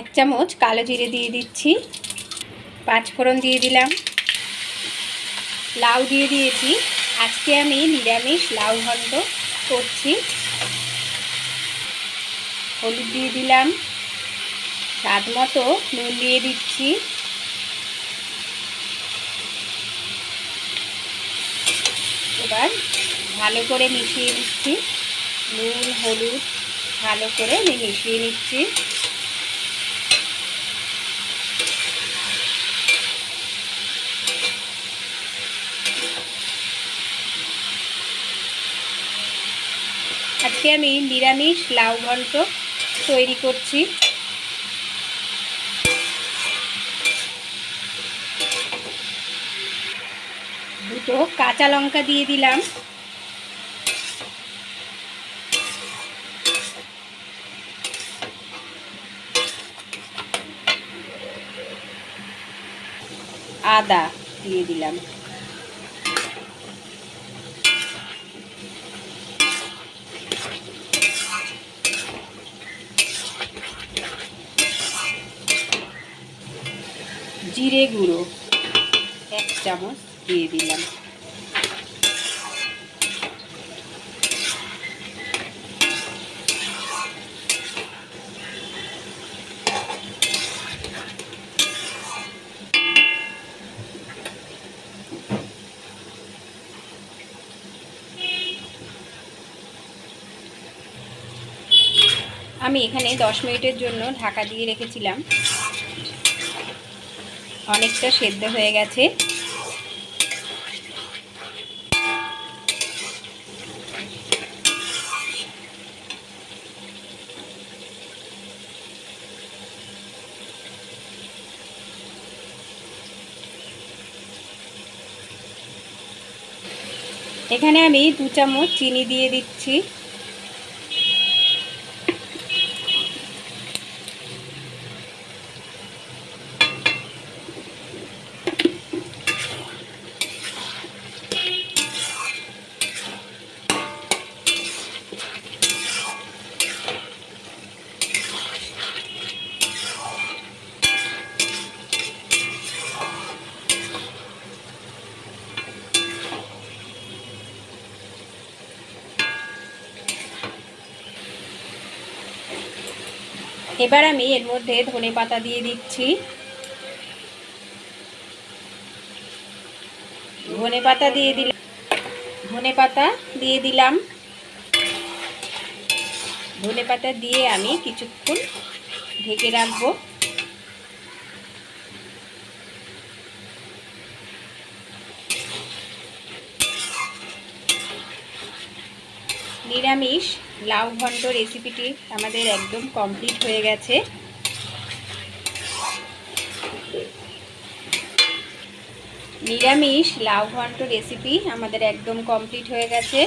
এক চামচ কালো জিরে দিয়ে দিচ্ছি। পাঁচ ফোড়ন দিয়ে দিলাম। লাউ দিয়ে দিয়েছি। আজকে আমি নিরামিষ লাউ ঘন্ট করছি। হলুদ দিয়ে দিলাম। স্বাদ মতো নুন দিয়ে দিচ্ছি। এবার ভালো করে মিশিয়ে নিচ্ছি নুন, হলুদ ভালো করে মিশিয়ে নিচ্ছি। আজকে আমি নিরামিষ লাউ ঘন্ট তৈরি করছি। দুটো কাঁচা লঙ্কা দিয়ে দিলাম। আদা দিয়ে দিলাম। জিরে গুঁড়ো এক চামচ দিয়ে দিলাম। আমি এখানে দশ মিনিটের জন্য ঢাকা দিয়ে রেখেছিলাম। অনেকটা সেদ্ধ হয়ে গেছে। এখানে আমি দু চামচ চিনি দিয়ে দিচ্ছি। এবার আমি এর মধ্যে ধনে পাতা দিয়ে দিচ্ছি। ধনে পাতা দিয়ে দিলাম ধনে পাতা দিয়ে দিলাম। ধনে পাতা দিয়ে আমি কিছুক্ষণ ঢেকে রাখব। নিরামিষ লাউ ঘন্ট রেসিপিটি আমাদের একদম কমপ্লিট হয়ে গেছে। নিরামিষ লাউ ঘন্ট রেসিপি আমাদের একদম কমপ্লিট হয়ে গেছে।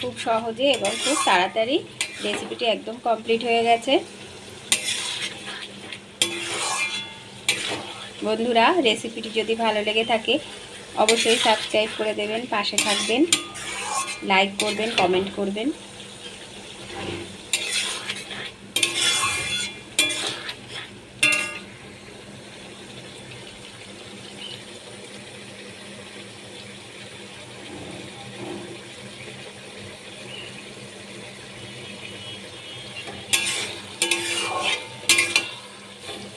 খুব সহজে এবং খুব তাড়াতাড়ি রেসিপিটি একদম কমপ্লিট হয়ে গেছে। বন্ধুরা রেসিপিটি যদি ভালো লেগে থাকে, অবশ্যই সাবস্ক্রাইব করে দেবেন, পাশে থাকবেন। লাইক করবেন কমেন্ট করবেন।